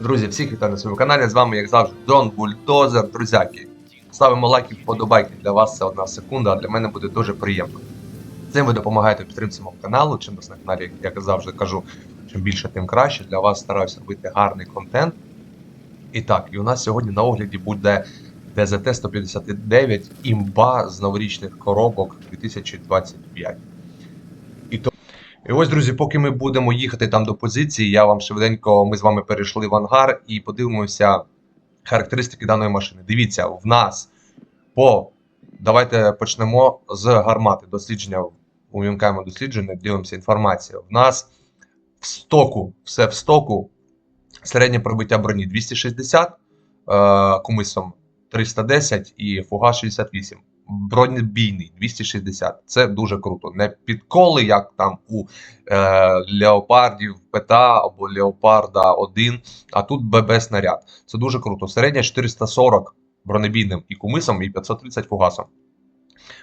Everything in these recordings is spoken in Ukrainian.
Друзі, всіх вітаю на своєму каналі. З вами, як завжди, Дон Бульдозер. Друзяки. Ставимо лайки, вподобайки. Для вас це одна секунда, а для мене буде дуже приємно. Цим ви допомагаєте підтримці мого каналу. Чим вас на каналі, як завжди кажу, чим більше, тим краще. Для вас стараюся робити гарний контент. І так, і у нас сьогодні на огляді буде DZT 159 імба з новорічних коробок 2025. І ось, друзі, поки ми будемо їхати там до позиції, я вам швиденько, ми з вами перейшли в ангар і подивимося характеристики даної машини. Дивіться, в нас по. Давайте почнемо з гармати. Дослідження увімкаємо дослідження, дивимося інформацію. В нас в стоку, все в стоку. Середнє пробиття броні 260 е, кумисом 310 і фугас 68. Бронебійний 260. Це дуже круто. Не підколи, як там у е, Леопардів ПТА або Леопарда 1, а тут ББ снаряд. Це дуже круто. Середня 440 бронебійним і кумисом, і 530 фугасом.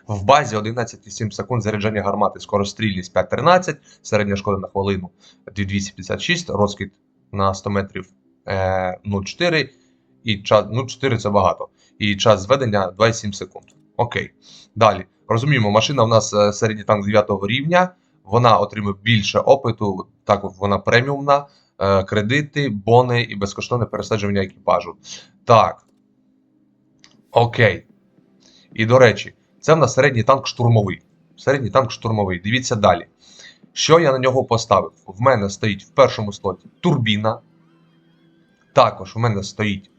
В базі 11,7 секунд заряджання гармати, скорострільність 5.13, середня шкода на хвилину 2256, розкид на 100 метрів е, 0,4 і час, ну 4 це багато. І час зведення 2,7 секунд. Окей. Далі. Розуміємо, машина в нас е, середній танк 9 рівня, вона отримує більше опиту, так вона преміумна, е, кредити, бони і безкоштовне пересаджування екіпажу. Так. Окей. І до речі, це в нас середній танк штурмовий. Середній танк штурмовий. Дивіться далі. Що я на нього поставив? В мене стоїть в першому слоті турбіна. Також в мене стоїть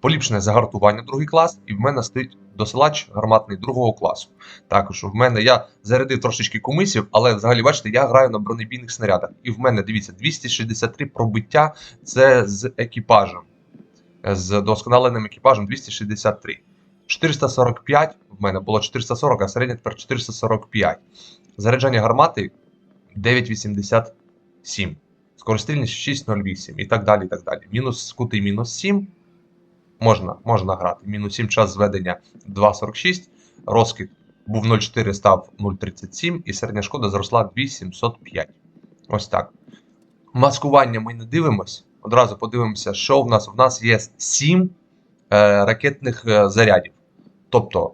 поліпшене загартування другий клас, і в мене стоїть досилач гарматний другого класу. Також в мене я зарядив трошечки кумисів, але взагалі, бачите, я граю на бронебійних снарядах. І в мене, дивіться, 263 пробиття це з екіпажем. З досконаленим екіпажем 263. 445 в мене було 440, а середня тепер 445. Заряджання гармати 9,87. Скорострільність 6,08 і так далі. і так далі. Мінус скути мінус 7. Можна можна грати. Мінус 7 час зведення 2,46. Розкид був 0,4, став 0,37 і середня шкода зросла 2,705. Ось так. Маскування ми не дивимось. Одразу подивимося, що в нас. У нас є 7 е, ракетних е, зарядів. Тобто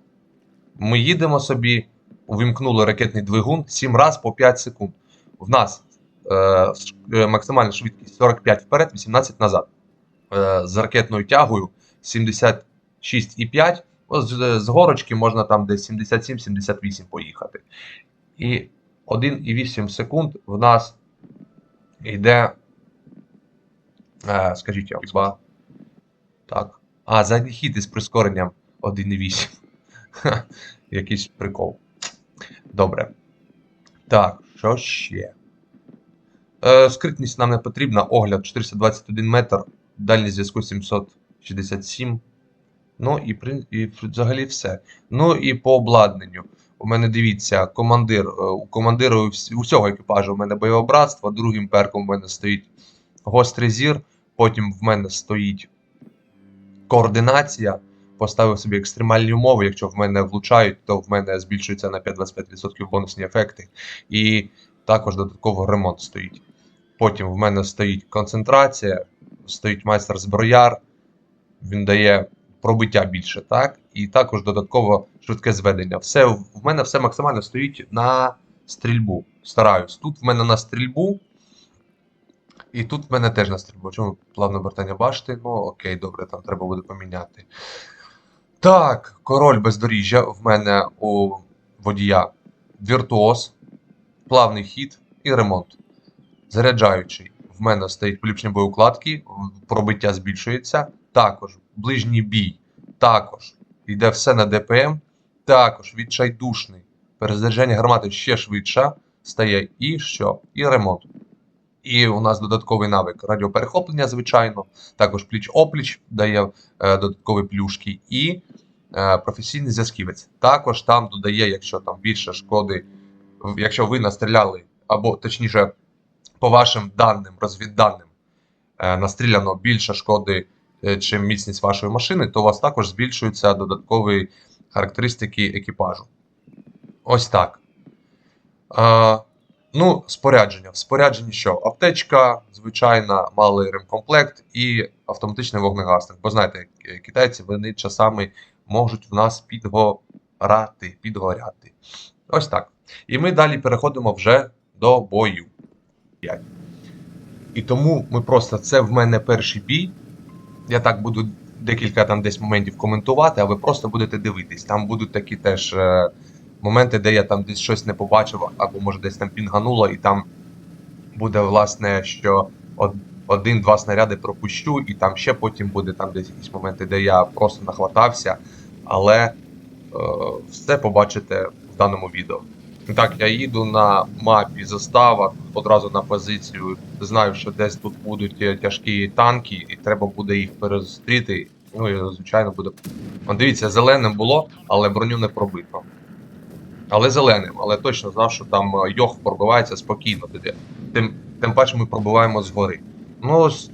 ми їдемо собі, увімкнули ракетний двигун 7 разів по 5 секунд. В нас е, максимальна швидкість 45 вперед, 18 назад. Е, з ракетною тягою 76,5. Ось з, з горочки можна там десь 77-78 поїхати. І 1,8 секунд в нас йде. Е, скажіть, я. Так. А, задній хід із прискоренням 1,8. Якийсь прикол. Добре. Так, що ще? Е, скритність нам не потрібна. Огляд 421 метр. Дальність зв'язку 767. Ну і, і взагалі все. Ну і по обладнанню. У мене дивіться, командир. е, У командира усього екіпажу у мене бойове братство. Другим перком у мене стоїть гострий зір. Потім в мене стоїть координація. Поставив собі екстремальні умови. Якщо в мене влучають, то в мене збільшується на 5-25% бонусні ефекти. І також додатково ремонт стоїть. Потім в мене стоїть концентрація, стоїть майстер зброяр, він дає пробиття більше, так? І також додатково швидке зведення. Все, в мене все максимально стоїть на стрільбу. Стараюсь. Тут в мене на стрільбу. І тут в мене теж на стрільбу. Чому плавне обертання башти? Ну, окей, добре, там треба буде поміняти. Так, король бездоріжжя в мене у водія віртуоз, плавний хід і ремонт. Заряджаючий. В мене стоїть поліпшення боєукладки, пробиття збільшується. Також ближній бій. Також йде все на ДПМ. Також відчайдушний. Перезаряджання гармати ще швидше стає. І що? І ремонт. І у нас додатковий навик радіоперехоплення, звичайно. Також пліч-опліч дає е, додаткові плюшки. І е, професійний зв'язківець. Також там додає, якщо там більше шкоди, якщо ви настріляли, або точніше, по вашим даним, розвідданим, е, настріляно більше шкоди, е, чим міцність вашої машини, то у вас також збільшуються додаткові характеристики екіпажу. Ось так. Е, Ну, спорядження. В спорядженні що? Аптечка, звичайна, малий ремкомплект і автоматичний вогнегасник. Бо знаєте, китайці вони часами можуть в нас підгорати, підгоряти. Ось так. І ми далі переходимо вже до бою. І тому ми просто це в мене перший бій. Я так буду декілька там десь моментів коментувати, а ви просто будете дивитись. Там будуть такі теж е, моменти, де я там десь щось не побачив, або може десь там пінгануло, і там буде, власне, що один-два снаряди пропущу, і там ще потім буде там десь якісь моменти, де я просто нахватався, але е, все побачите в даному відео. Так, я їду на мапі застава одразу на позицію. Знаю, що десь тут будуть е, тяжкі танки, і треба буде їх перезустріти. Ну і звичайно буде. Дивіться, зеленим було, але броню не пробито. Але зеленим, але точно знав, що там е, йох пробивається спокійно тоді. Тим, тим паче ми пробиваємо згори. Ну, ось,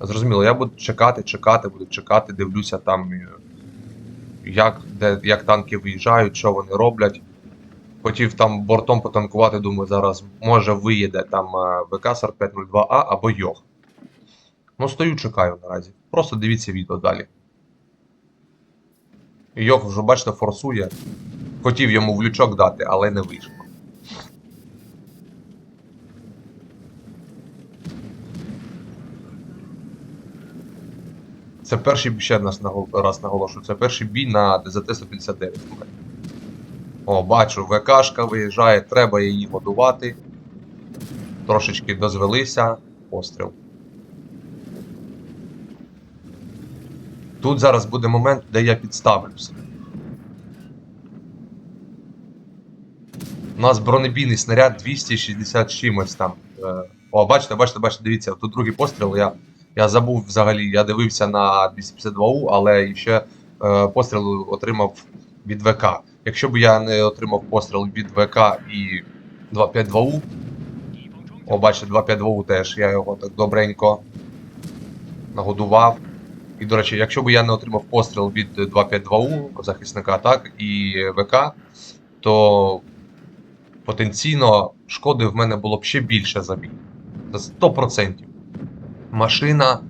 зрозуміло, я буду чекати, чекати, буду чекати, дивлюся там, е, як, де, як танки виїжджають, що вони роблять. Хотів там бортом потанкувати, думаю, зараз може виїде там е, ВК-4502А або Йох. Ну, стою, чекаю наразі. Просто дивіться відео далі. Йох вже, бачите, форсує. Хотів йому в лючок дати, але не вийшло. Це перший ще раз нагол- раз наголошую, це перший бій на ДЗТ-159. О, бачу, ВКшка виїжджає, треба її годувати. Трошечки дозвелися. Постріл. Тут зараз буде момент, де я підставлюся. У нас бронебійний снаряд 260 чимось там. Е, О, бачите, бачите, бачите, дивіться, тут другий постріл. Я, я забув взагалі, я дивився на 252У, але ще е, постріл отримав від ВК. Якщо б я не отримав постріл від ВК і 252У. О, бачите, 252У теж, я його так добренько нагодував. І, до речі, якщо б я не отримав постріл від 252У захисника, так, і ВК, то потенційно шкоди в мене було б ще більше за бій. Це 100%. Машина,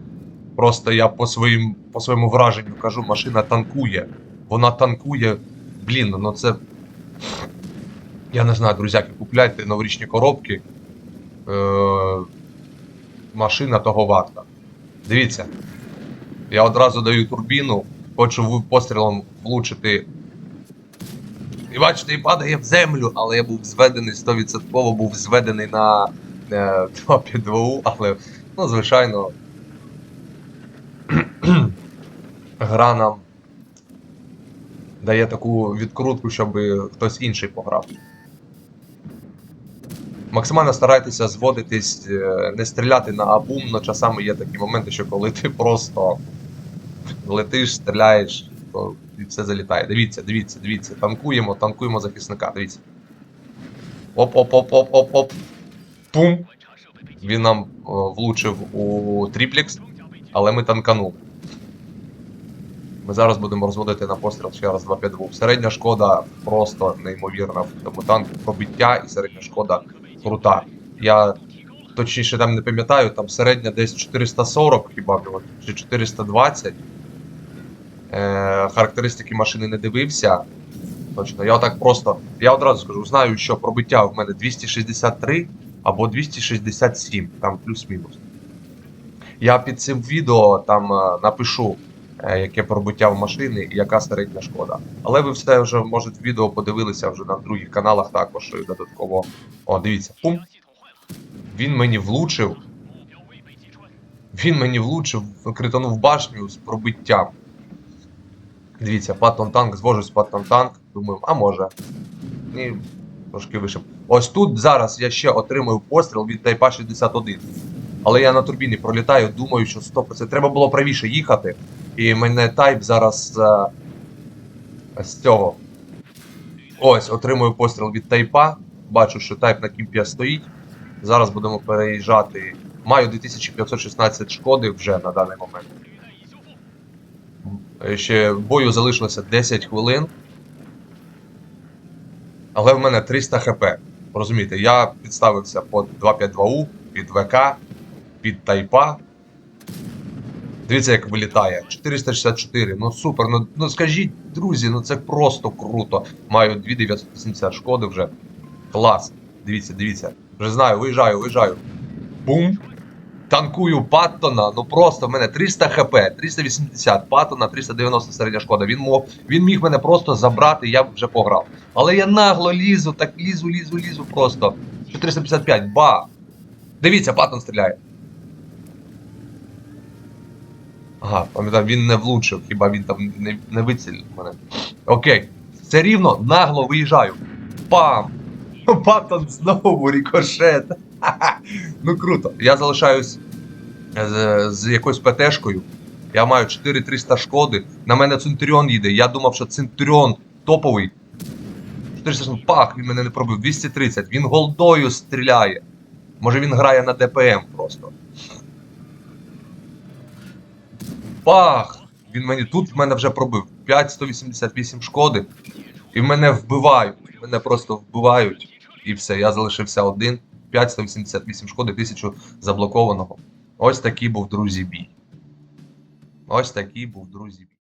просто я по, своїм, по своєму враженню кажу, машина танкує. Вона танкує. Блін, ну це. Я не знаю, друзяки, купляйте новорічні коробки. Е- машина того варта. Дивіться. Я одразу даю турбіну, хочу пострілом влучити. І бачите, і падає в землю, але я був зведений 100% був зведений на е, 2-2, але, ну, звичайно, гра нам дає таку відкрутку, щоб хтось інший пограв. Максимально старайтеся зводитись, е, не стріляти на абум, но часами є такі моменти, що коли ти просто летиш, стріляєш, то і все залітає. Дивіться, дивіться, дивіться. Танкуємо, танкуємо захисника. Дивіться. Оп-оп-оп-оп-оп-оп. Пум. Він нам о, влучив у тріплікс, але ми танканули. Ми зараз будемо розводити на постріл ще раз 252. Середня шкода просто неймовірна в цьому танку. Пробиття і середня шкода крута. Я точніше там не пам'ятаю, там середня десь 440 хіба нього, чи 420. Е, характеристики машини не дивився. Точно, я отак просто. Я одразу скажу, знаю, що пробиття в мене 263 або 267, там плюс-мінус. Я під цим відео там е, напишу, яке пробиття в машини і яка середня шкода. Але ви все вже, може, відео подивилися вже на других каналах також і додатково. О, дивіться, пум. Він мені влучив. Він мені влучив, кританув башню з пробиттям. Дивіться, Паттон танк, звожусь Паттон танк. Думаю, а може. Ні, трошки вище. Ось тут зараз я ще отримую постріл від Тайпа 61. Але я на турбіні пролітаю, думаю, що 100%. Треба було правіше їхати. І мене тайп зараз е, з цього. Ось, отримую постріл від тайпа. Бачу, що тайп на кімпі стоїть. Зараз будемо переїжджати. Маю 2516 шкоди вже на даний момент. Е, Ще бою залишилося 10 хвилин. Але в мене 300 хп. Розумієте, я підставився під 252У, під ВК, під Тайпа. Дивіться, як вилітає. 464. Ну супер. Ну, ну скажіть, друзі, ну це просто круто. Маю 2980 шкоди вже. Клас. Дивіться, дивіться. Вже знаю, виїжджаю, виїжджаю. Бум. Танкую Паттона, ну просто в мене 300 хп, 380 Паттона, 390 середня шкода. Він мог, він міг мене просто забрати, я б вже пограв. Але я нагло лізу, так лізу, лізу, лізу просто. 455, ба! Дивіться, Паттон стріляє. Ага, пам'ятаю, він не влучив, хіба він там не, не вицілив мене. Окей. Все рівно нагло виїжджаю. Пам! Паттон знову рікошет. Ну круто. Я залишаюсь з, з якоюсь ПТшкою. Я маю 4300 шкоди. На мене Центуріон їде. Я думав, що Центуріон топовий. 400, пах, він мене не пробив. 230. Він голдою стріляє. Може він грає на ДПМ просто. Пах! Він мені тут в мене вже пробив 5188 шкоди. І мене вбивають. Мене просто вбивають. І все, я залишився один. 5188 шкоди, 1000 заблокованого. Ось такий був друзі бій. Ось такий був друзі бій.